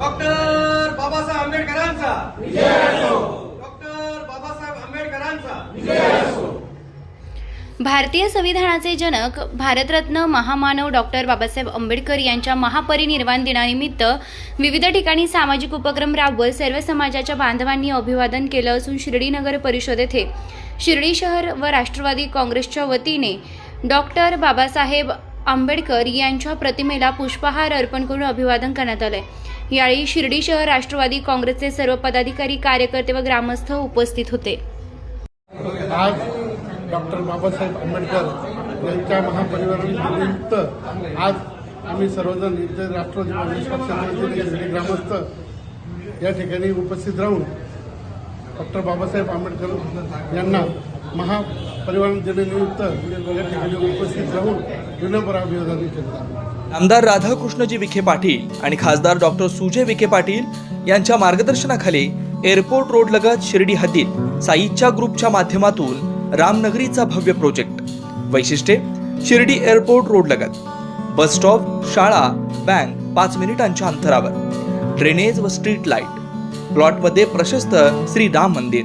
Doctor Babasaheb आंबेडकरांचा. Doctor Babasaheb आंबेडकरांचा. भारतीय संविधानाचे जनक भारतरत्न महामानव डॉक्टर बाबासाहेब आंबेडकर यांच्या महापरिनिर्वाण दिनानिमित्त विविध ठिकाणी सामाजिक उपक्रम राबवत सर्व समाजाच्या बांधवांनी अभिवादन केलं असून शिर्डी नगर परिषद येथे शिर्डी शहर व राष्ट्रवादी काँग्रेसच्या वतीने डॉक्टर बाबासाहेब आंबेडकर यांच्या प्रतिमेला पुष्पहार अर्पण करून अभिवादन करण्यात आलंय. यावेळी शिर्डी शहर राष्ट्रवादी काँग्रेसचे सर्व पदाधिकारी कार्यकर्ते व ग्रामस्थ उपस्थित होते. आज डॉक्टर बाबासाहेब आंबेडकर यांच्या महापरिवारानिमित्त आज आम्ही सर्वजण इथे राष्ट्रवादी काँग्रेस पक्षाचे ग्रामस्थ या ठिकाणी उपस्थित राहून डॉक्टर बाबासाहेब आंबेडकर यांना महापरिवहन दिनानिमित्त ठिकाणी उपस्थित राहून विनम्र अभिवादन केलं आमदार राधाकृष्णजी विखे पाटील आणि खासदार डॉक्टर सुजय विखे पाटील यांच्या मार्गदर्शनाखाली एअरपोर्ट रोड लगत शिर्डी हद्दीत साईच्या ग्रुपच्या माध्यमातून रामनगरीचा भव्य प्रोजेक्ट. वैशिष्ट्ये शिर्डी एअरपोर्ट रोड लगत. बस स्टॉप शाळा बँक पाच मिनिटांच्या अंतरावर. ड्रेनेज व स्ट्रीट लाइट. प्लॉटमध्ये प्रशस्त श्री राम मंदिर.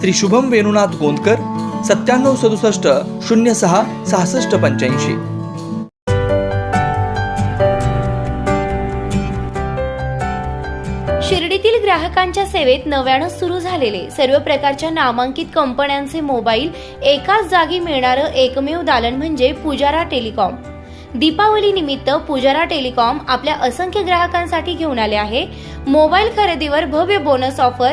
श्री शुभम वेणुनाथ गोंदकर सत्त्याण्णव सदुसष्ट शून्य सहा सहासष्ट पंच्याऐंशी. शिर्डीतील ग्राहकांच्या सेवेत नव्यानं सुरू झालेले सर्व प्रकारच्या नामांकित कंपन्यांचे मोबाईल एकाच जागी मिळणारं एकमेव दालन म्हणजे पुजारा टेलिकॉम. दीपावली निमित्त पुजारा टेलिकॉम आपल्या असंख्य ग्राहकांसाठी घेऊन आले आहे. मोबाईल खरेदीवर भव्य बोनस ऑफर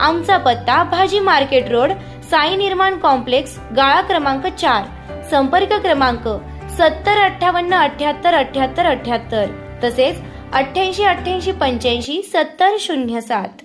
आमचा पत्ता भाजी मार्केट रोड साई निर्माण कॉम्प्लेक्स गाळा क्रमांक चार संपर्क क्रमांक सत्तर अठ्ठावन्न अठ्याहत्तर अठ्याहत्तर अठ्याहत्तर तसेच अठ्ठ्याऐंशी अठ्ठ्याऐंशी पंच्याऐंशी सत्तर शून्य सात.